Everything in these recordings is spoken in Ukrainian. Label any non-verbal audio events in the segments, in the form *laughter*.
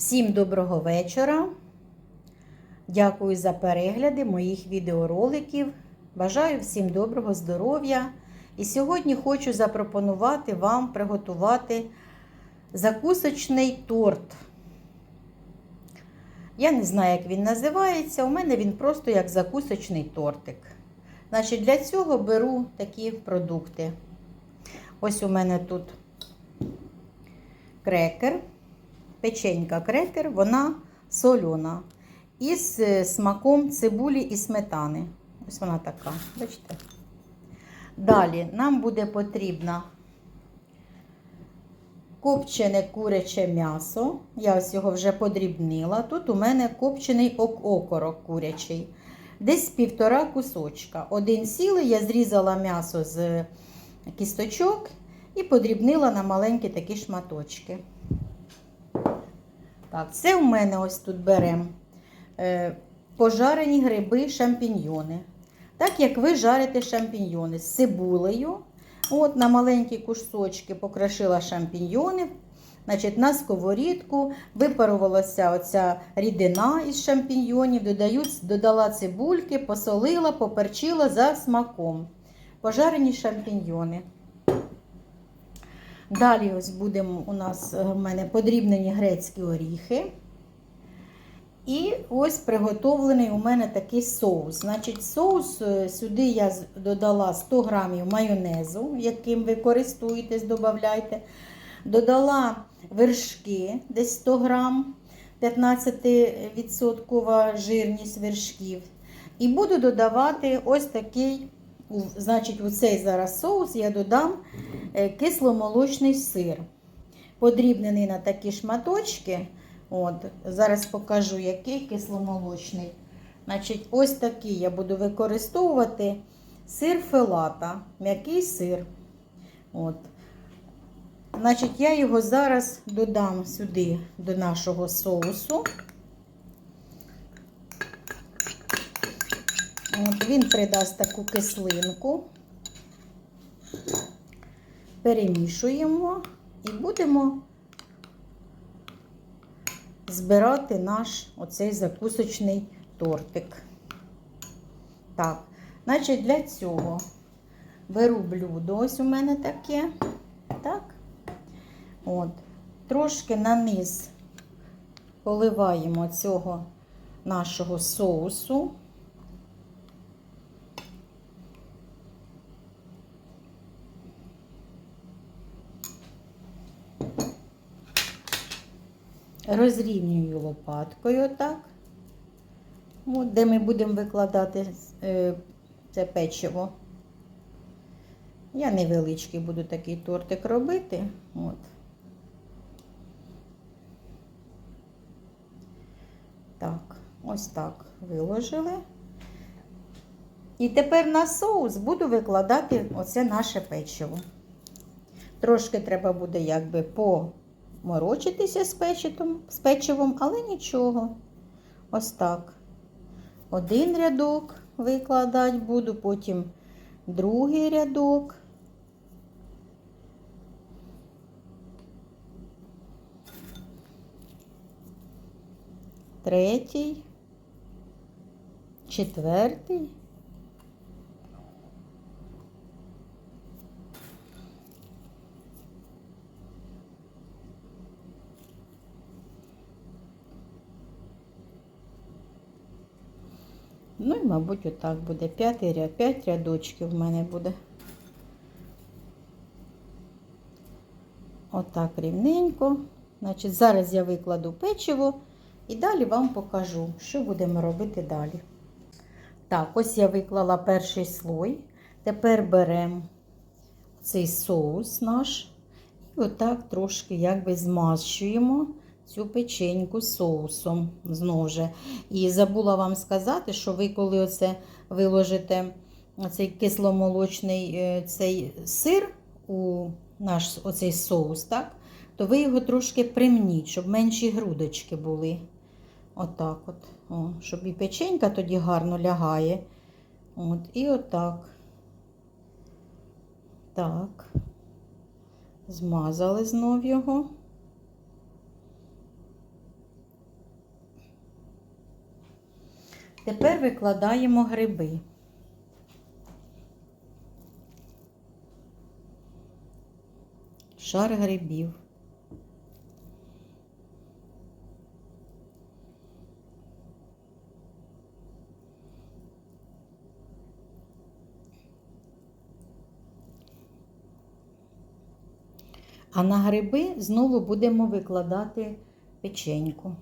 Всім доброго вечора. Дякую за перегляди моїх відеороликів. Бажаю всім доброго здоров'я. І сьогодні хочу запропонувати вам приготувати закусочний торт. Я не знаю, як він називається. У мене він просто як закусочний тортик. Значить, для цього беру такі продукти. Ось у мене тут крекер, печенька крекер, вона сольона. Із е, смаком цибулі і сметани. Ось вона така, бачите? Далі нам буде потрібно копчене куряче м'ясо. Я ось його вже подрібнила. Тут у мене копчений окорок курячий. Десь півтора кусочка. Один сілий я зрізала м'ясо з кісточок і подрібнила на маленькі такі шматочки. Так, це у мене ось тут беремо е, пожарені гриби, шампіньйони. Так як ви жарите шампіньйони з цибулею. От На маленькі кусочки покрошила шампіньйони. Значить, На сковорідку випарувалася оця рідина із шампіньйонів, додала цибульки, посолила, поперчила за смаком. Пожарені шампіньйони. Далі ось будемо у нас у мене подрібнені грецькі оріхи. І ось приготовлений у мене такий соус. Значить, соус сюди я додала 100 грамів майонезу, яким ви користуєтесь, додавайте. Додала вершки, десь 100 грам, 15% жирність вершків. І буду додавати ось такий, значить, у цей зараз соус я додам кисломолочний сир. Подрібнений на такі шматочки. От, Зараз покажу, який кисломолочний. Значить, Ось такий я буду використовувати сир фелата, м'який сир. От. Значить, Я його зараз додам сюди до нашого соусу. От, Він придасть таку кислинку. Перемішуємо і будемо збирати наш оцей закусочний тортик. Так, значить, для цього беру блюдо, ось у мене таке. Так. От. Трошки на низ поливаємо цього нашого соусу. Розрівнюю лопаткою так. Де ми будемо викладати е, це печиво. Я невеличкий буду такий тортик робити. От. Так, ось так виложили. І тепер на соус буду викладати оце наше печиво. Трошки треба буде якби поморочитися з, печитом, з печивом, але нічого. Ось так. Один рядок викладати буду, потім другий рядок. Третій, четвертий. Ну і, мабуть, отак буде. П'ятий ряд, п'ять рядочків в мене буде. Отак рівненько. Значить, зараз я викладу печиво і далі вам покажу, що будемо робити далі. Так, ось я виклала перший слой. Тепер беремо цей соус наш і отак трошки якби змащуємо цю печеньку соусом. Знову ж. І забула вам сказати, що ви, коли оце виложите цей кисломолочний е, цей сир у наш оцей соус, так, то ви його трошки примніть, щоб менші грудочки були. Отак от. О, щоб і печенька тоді гарно лягає. От, І отак. Так. Змазали знов його. Тепер викладаємо гриби. Шар грибів. А на гриби знову будемо викладати печеньку,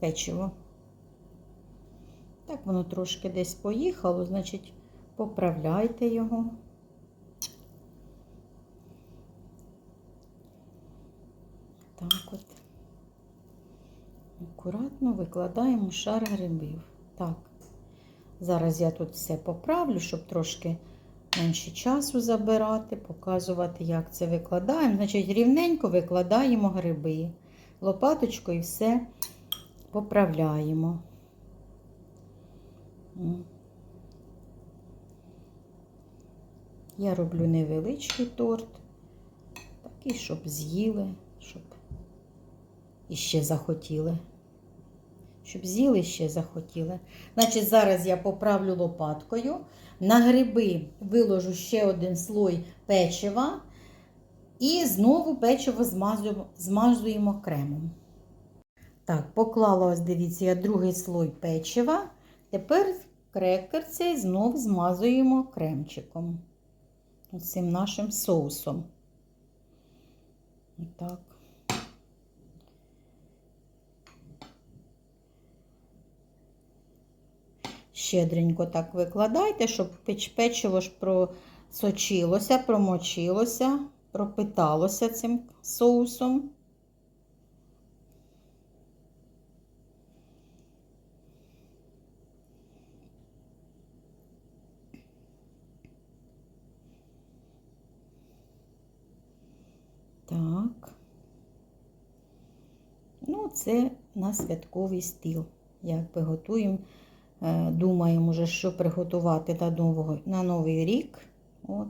печиво. Так воно трошки десь поїхало, значить, поправляйте його. Так от. Акуратно викладаємо шар грибів. Так. Зараз я тут все поправлю, щоб трошки менше часу забирати, показувати, як це викладаємо. Значить, рівненько викладаємо гриби. Лопаточкою все поправляємо. Я роблю невеличкий торт, такий, щоб з'їли, щоб іще захотіли. Щоб з'їли ще захотіли. Значить, зараз я поправлю лопаткою. На гриби виложу ще один слой печива. І знову печиво змазуємо кремом. Так, поклала, ось дивіться, я другий слой печива. Тепер крекер цей знов змазуємо кремчиком. Цим нашим соусом. Отак. Щедренько так викладайте, щоб печ- печиво ж просочилося, промочилося, пропиталося цим соусом. Так. Ну, це на святковий стіл. Якби готуємо, е, думаємо вже, що приготувати на, нового, на Новий рік. От.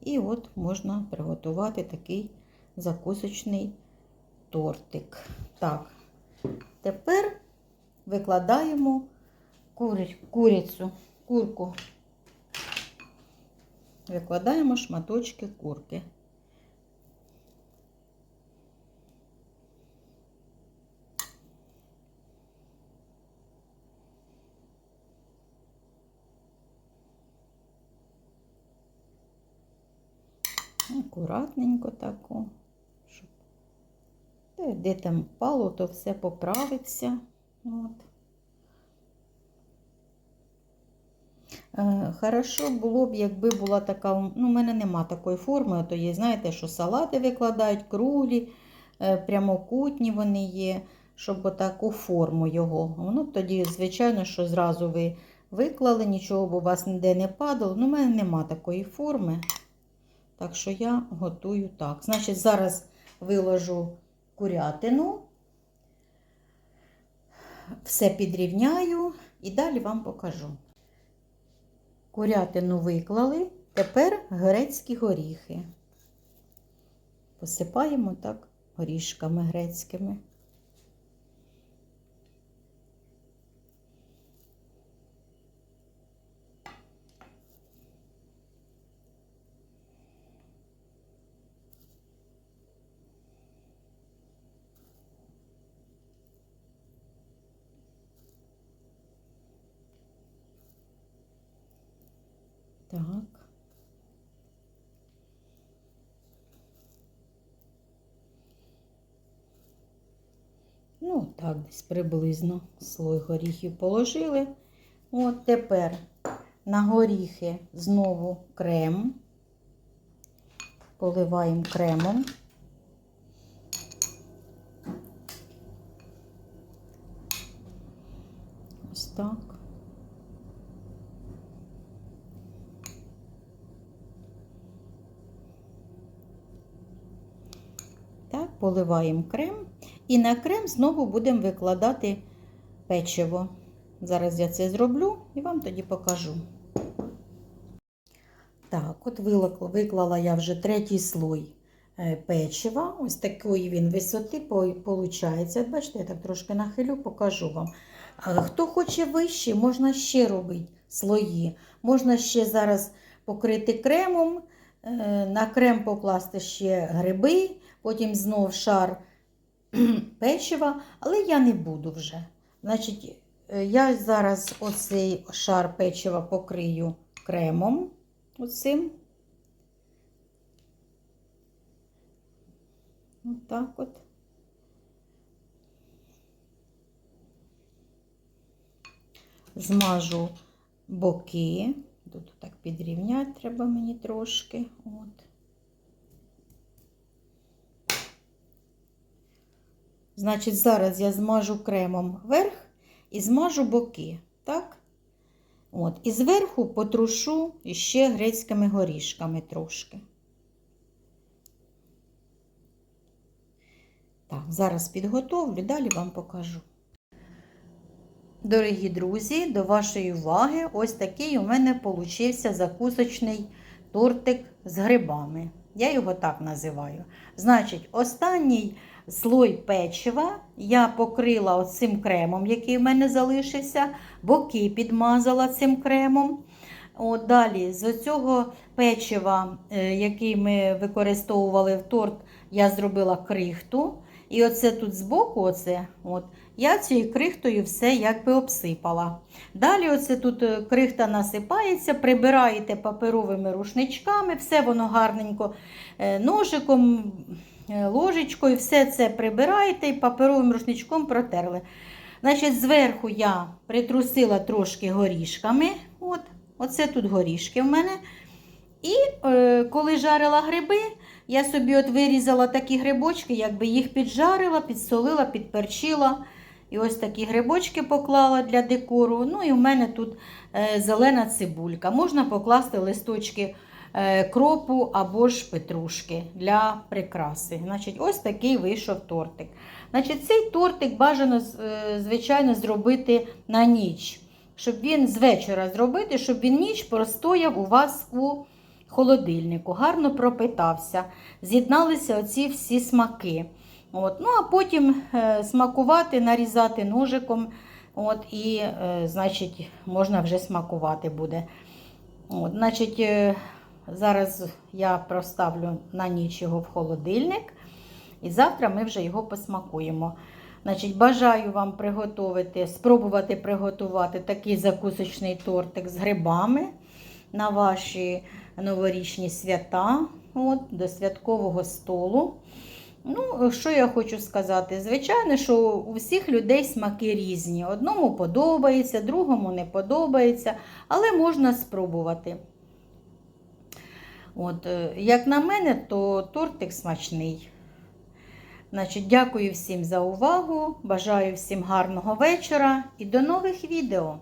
І от можна приготувати такий закусочний тортик. Так, тепер викладаємо кури- курицю, курку. Викладаємо шматочки курки. Акуратненько тако, щоб де, де там впало, то все поправиться. От. Е, Хорошо було б, якби була така, ну, у мене нема такої форми, то є, знаєте, що салати викладають, круглі, е, прямокутні вони є, щоб отаку форму його. Воно б тоді, звичайно, що зразу ви виклали, нічого б у вас ніде не падало. Ну, у мене нема такої форми. Так що я готую так. Значить, зараз виложу курятину, все підрівняю і далі вам покажу. Курятину виклали, тепер грецькі горіхи. Посипаємо так горішками грецькими. Так. Ну, так, десь приблизно слой горіхів положили. От тепер на горіхи знову крем. Поливаємо кремом. Ось так. Так, поливаємо крем. І на крем знову будемо викладати печиво. Зараз я це зроблю і вам тоді покажу. Так, от виклала я вже третій слой е, печива. Ось такої він висоти виходить. Бачите, я так трошки нахилю, покажу вам. Хто хоче вище, можна ще робити слої. Можна ще зараз покрити кремом, е, на крем покласти ще гриби, потім знов шар *clears throat* печива, але я не буду вже. Значить, е, я зараз оцей шар печива покрию кремом. Оцим. Отак от. Змажу боки. Тут так підрівняти треба мені трошки. От. Значить, зараз я змажу кремом верх і змажу боки. Так? От. І зверху потрушу ще грецькими горішками трошки. Так, зараз підготовлю, далі вам покажу. Дорогі друзі, до вашої уваги, ось такий у мене получився закусочний тортик з грибами. Я його так називаю. Значить, останній слой печива я покрила оцим кремом, який в мене залишився, боки підмазала цим кремом. От Далі з цього печива, е, який ми використовували в торт, я зробила крихту. І оце тут збоку, оце, от, я цією крихтою все якби обсипала. Далі оце тут е, крихта насипається, прибираєте паперовими рушничками, все воно гарненько е, ножиком, ложечкою, все це прибираєте і паперовим рушничком протерли. Значить, Зверху я притрусила трошки горішками. От, Оце тут горішки в мене. І е, коли жарила гриби, я собі от вирізала такі грибочки, якби їх піджарила, підсолила, підперчила. І ось такі грибочки поклала для декору. Ну і в мене тут е, зелена цибулька. Можна покласти листочки е, кропу або ж петрушки для прикраси. Значить, Ось такий вийшов тортик. Значить, Цей тортик бажано, е, звичайно, зробити на ніч. Щоб він з вечора зробити, щоб він ніч простояв у вас у холодильнику, гарно пропитався, з'єдналися оці всі смаки. От. Ну, А потім е, смакувати, нарізати ножиком, от, і, е, значить, можна вже смакувати буде. От, значить, е, Зараз я проставлю на ніч його в холодильник, і завтра ми вже його посмакуємо. Значить, Бажаю вам приготувати, спробувати приготувати такий закусочний тортик з грибами на ваші новорічні свята, от, до святкового столу. Ну, що я хочу сказати? Звичайно, що у всіх людей смаки різні. Одному подобається, другому не подобається, але можна спробувати. От, е, Як на мене, то тортик смачний. Значить, Дякую всім за увагу. Бажаю всім гарного вечора і до нових відео!